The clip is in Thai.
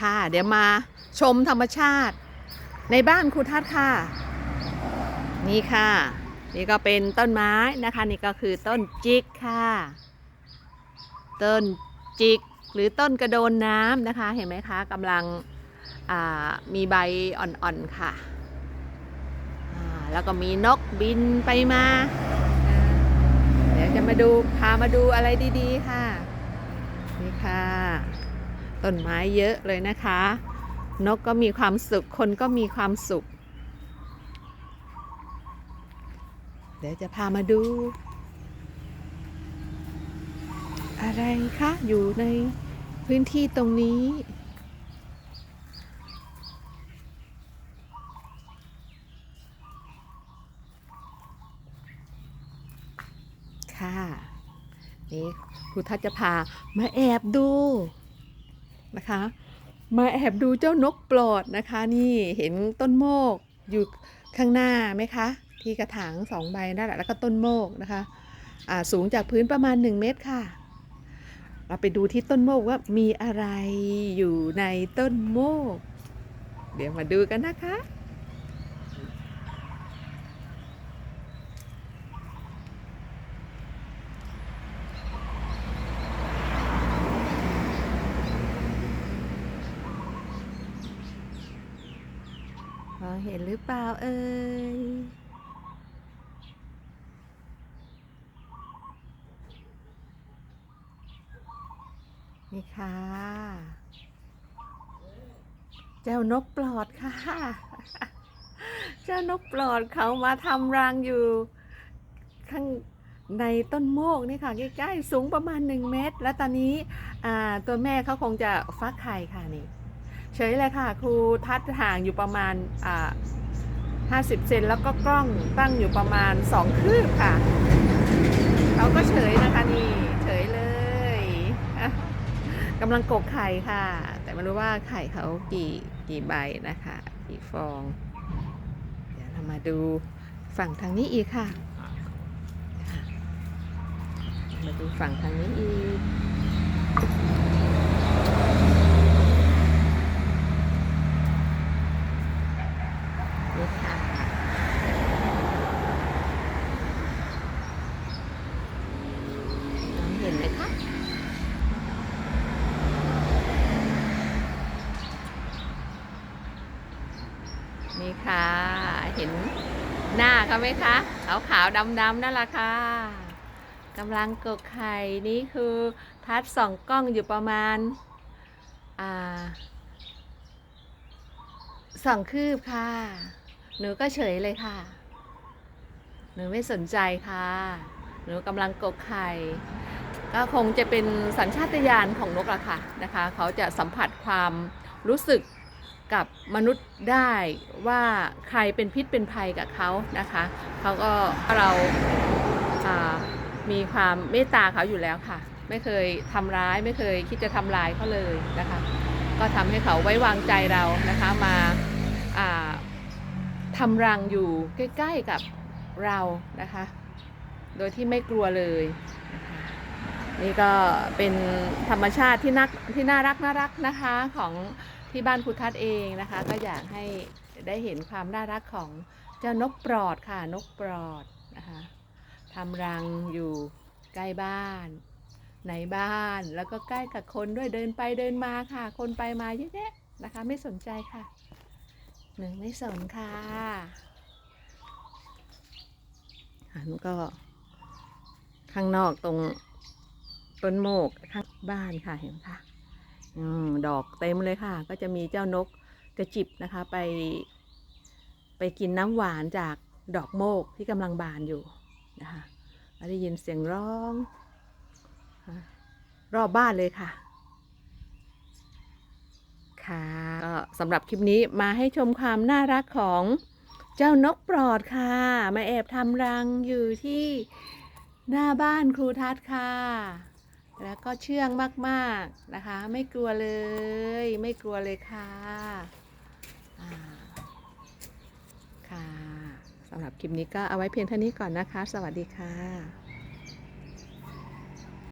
ค่ะ เดี๋ยวมาชมธรรมชาติ ในบ้านครูทัศน์ค่ะ นี่ค่ะ นี่ก็เป็นต้นไม้นะคะ นี่ก็คือต้นจิกค่ะ ต้นจิกหรือต้นกระโดนน้ำนะคะ เห็นไหมคะกำลังมีใบอ่อนๆค่ะ แล้วก็มีนกบินไปมา เดี๋ยวจะมาดูพามาดูอะไรดีๆค่ะ นี่ค่ะ ต้นไม้เยอะเลยนะคะ นกก็มีความสุข คนก็มีความสุข เดี๋ยวจะพามาดู อะไรคะอยู่ในพื้นที่ตรงนี้ค่ะ นี่ครูทัศจะพามาแอบดู นะคะ มาแอบดูเจ้านกปลอดนะคะ นี่เห็นต้นโมกอยู่ข้างหน้าไหมคะ ที่กระถางสองใบนั่นแหละแล้วก็ต้นโมกนะคะสูงจากพื้นประมาณ 1 เมตรค่ะ เราไปดูที่ต้นโมกว่ามีอะไรอยู่ในต้นโมก เดี๋ยวมาดูกันนะคะ มองเห็นหรือเปล่าเอ่ยนี่ค่ะ เจ้านกปลอดค่ะ เจ้านกปลอดเขามาทำรังอยู่ ข้างในต้นโมกนี่ค่ะ ใกล้ๆ สูงประมาณ 1 เมตร และตอนนี้ตัวแม่เขาคงจะฟักไข่ค่ะนี่ เฉยเลยค่ะครูทัดห่างอยู่ประมาณอ่า50เซนแล้วก็กล้องตั้งอยู่ประมาณ2คืบค่ะเขาก็เฉยนะคะนี่เฉยเลยอะกำลังกกไข่ค่ะ แต่ไม่รู้ว่าไข่เขากี่กี่ใบนะคะ กี่ฟอง เดี๋ยวเรามาดูฝั่งทางนี้อีกค่ะค่ะมาดูฝั่งทางนี้อีก นี่ค่ะน้องเห็นไหมคะ นี่ค่ะ เห็นหน้าเขาไหมคะขาวขาวดำดำนั่นแหละค่ะกำลังกกไข่นี่คือทัดสองกล้องอยู่ประมาณอ่าสองคืบค่ะ หนูก็เฉยเลยค่ะ หนูไม่สนใจค่ะ หนูกำลังกกไข่ก็คงจะเป็นสัญชาตญาณของนกอะค่ะนะคะ เขาจะสัมผัสความรู้สึก กับมนุษย์ได้ว่าใครเป็นพิษเป็นภัยกับเขานะคะเขาก็เราามีความเมตตาเขาอยู่แล้วค่ะ ไม่เคยทำร้ายไม่เคยคิดจะทำร้ายเขาเลยนะคะ ก็ทำให้เขาไว้วางใจเรานะคะมาาทำรังอยู่ใกล้ๆกับเรานะคะ โดยที่ไม่กลัวเลยนี่ก็เป็นธรรมชาติที่นักที่น่ารักน่ารักนะคะของ ที่บ้านครูทัศน์เองนะคะ ก็อยากให้ได้เห็นความน่ารักของเจ้านกปลอดค่ะนกปลอดนะคะทำรังอยู่ใกล้บ้านในบ้านแล้วก็ใกล้กับคนด้วยเดินไปเดินมาค่ะ คนไปมาเยอะแยะนะคะ ไม่สนใจค่ะหนึ่งไม่สนค่ะหันก็ข้างนอกตรงต้นโมกข้างบ้านค่ะเห็นไหมคะ ดอกเต็มเลยค่ะ ก็จะมีเจ้านกกระจิบนะคะไป ไปกินน้ำหวานจากดอกโมกที่กำลังบานอยู่นะคะได้ยินเสียงร้อง รอบบ้านเลยค่ะ ค่ะก็สำหรับคลิปนี้มาให้ชมความน่ารักของเจ้านกปลอดค่ะ มาแอบทำรังอยู่ที่หน้าบ้านครูทัศน์ค่ะ แล้วก็เชื่องมากๆนะคะ ไม่กลัวเลย ไม่กลัวเลยค่ะค่ะสำหรับคลิปนี้ก็เอาไว้เพียงเท่านี้ก่อนนะคะ สวัสดีค่ะ